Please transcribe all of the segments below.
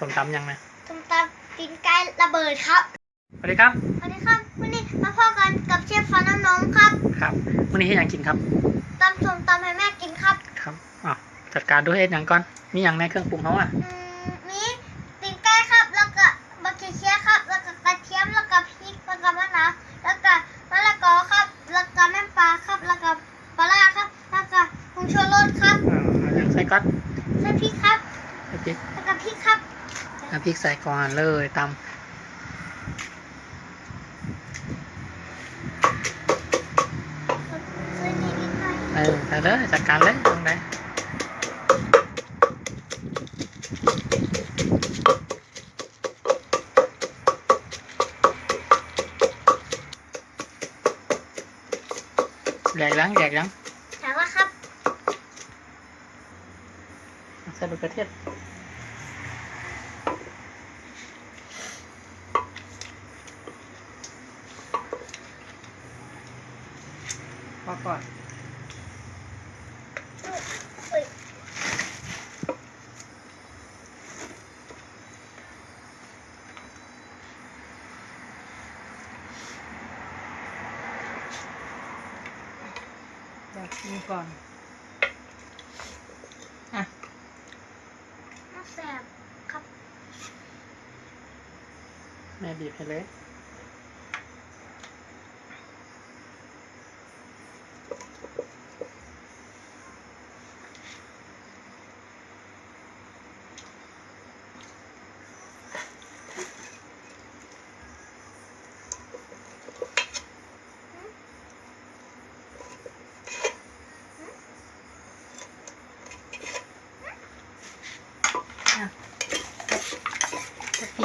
สมตำยังนะส้มตำตีนไก่ระเบิดครับสวัสดีครับสวัสดีครับวันนี้มาพ่อกันกับเชฟฟันน้ำนมครับ ครับวันนี้ให้หยังกินครับตำส้มตำให้แม่กินครับครับอะจัดการด้วยเฮ็ดหยังก่อนมีหยังในเครื่องปรุงเขาอะอืมมีตีนไก่ครับแล้วก็บะเขือเชียครับ แล้วก็กระเทียมแล้วก็พริกแล้วก็มะนาวแล้วก็มะละกอครับ แล้วก็แม่ปลาครับ แล้วก็ปลาร้าครับแล้วก็ผงชูรสครับอ่าเอาหยังใส่ก่อนใส่พริกครับใส่ พริกแล้วก็พริกครับเอาพริกใส่ก่อนเลยตใส่นิดนิดหน่อยำเออใส่เลยจัดการเลยตรงไหนแยกยังแยกยังถามว่าครับ ใส่ลูกกระเทียม ก่อนเอ้ยเดี๋ยวชิมก่อนอะน่าแสบครับ แม่บีบให้เลย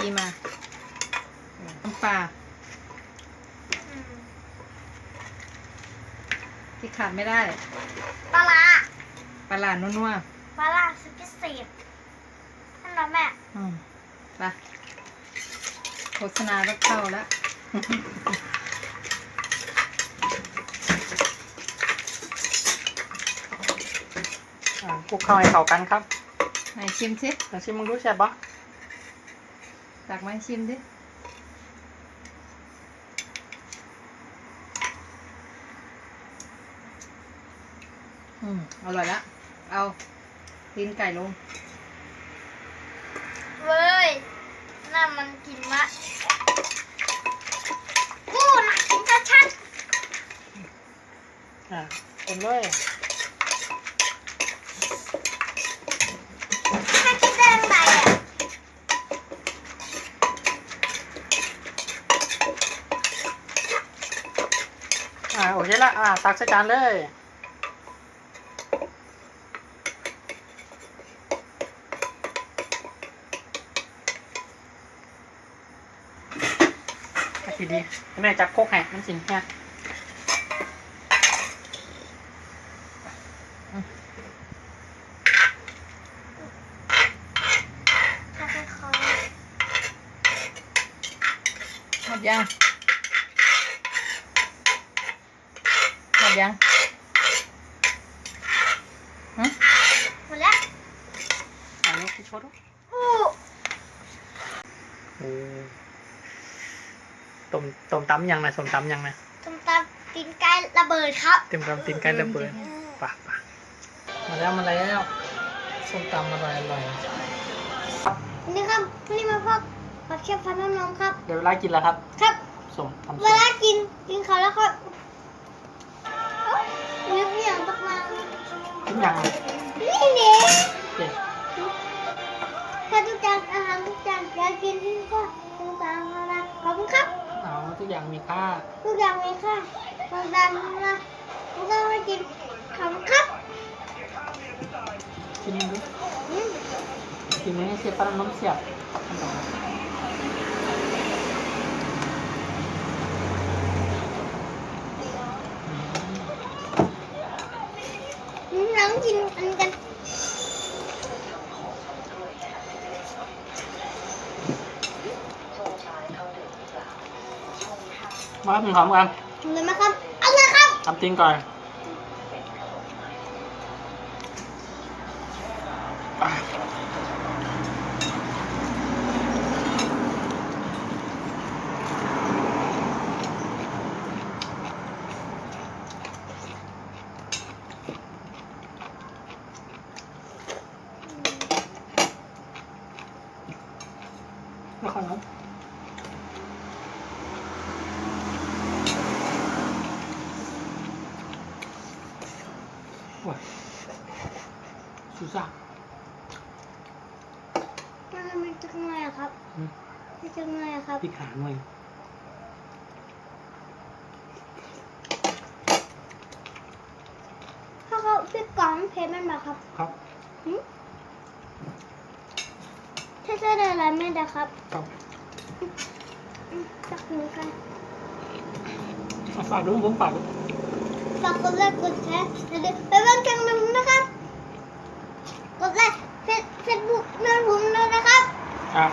ทิมาน้ำปลาอืมที่ขาดไม่ได้ปลาร้าปลาหลานนัวปลาร้าสุดพิเศษนั่นเหรอแม่ๆอืมไปโฆษณาก็เข้าแล้ว อ่าคลุกเข้าให้เข้ากันครับ ไหนชิมสิลองชิมมึงดูใช่บปะ ตักมาให้ชิมดิอืมอร่อยละเอาตีนไก่ลง เว้ยน่ามันกินมะกูน่ะกินชัดอ่าคนเลย ๆแค่กินได้ยังไงอะ อ่าโอเค ละ อ่า ตักใส่จานเลยอะทีดีให้แม่จับโคกให้มันสิเนี่ยถ้าให้เขาหมดยังหม ดยังฮะหมดแล้วอันนี้คือโชว์ดูอู้โอ้ต้มต้มตำยังนะส้มตำยังนะส้มตำตีนไก่ระเบิดครับเต็มกำตีนไก่ระเบิดปะปะมาแล้วมาแล้วส้มตำอร่อยอร่อยนี่ครับนี่มาพ่อมาเชฟฟันน้ำนมครับ เดี๋ยวเวลากินแล้วครับ ครับส้มทำเวส้มลากินกินเขาวแล้วครับ เอ้านึกอย่างตกมากินยังเลยนี่เนี่ยเด็กถ้าทุกจานอาหารทุกจานอยากกินที่ก็ทุกจานเอาละขอบคุณครับเอาทุกอย่างมีค่า ทุกอย่างมีค่าบางจานนะทุกจานไม่กินขอบคุณครับกินดูอืมกินให้เสียปลาน้ำเสียบ อืมเราต้อง กินอันนี้กันมาครับหนึ่งหอมกันเลยไหมครับเอะไรครับทำติ้งก่อน แล้วค่อยเอาว้ายสุซ่ามันทำไมจังเลยอะครับอืมไม่จังเลยอะครับพริกหาหน่อยถ้าเขาพี่กล่องเพชรมันมาครับ ครับ หืมถ้าจะได้อะไรไม่ได้ครับครับอืมจักมือกันเอาฝากดูผมฝากดูฝากกดไลค์กดแชร์อย่าลืมไปบ้านจังนึงนะครับ กดไลค์เฟซเฟซบุ๊กนั่นผมด้วยนะครับ ครับ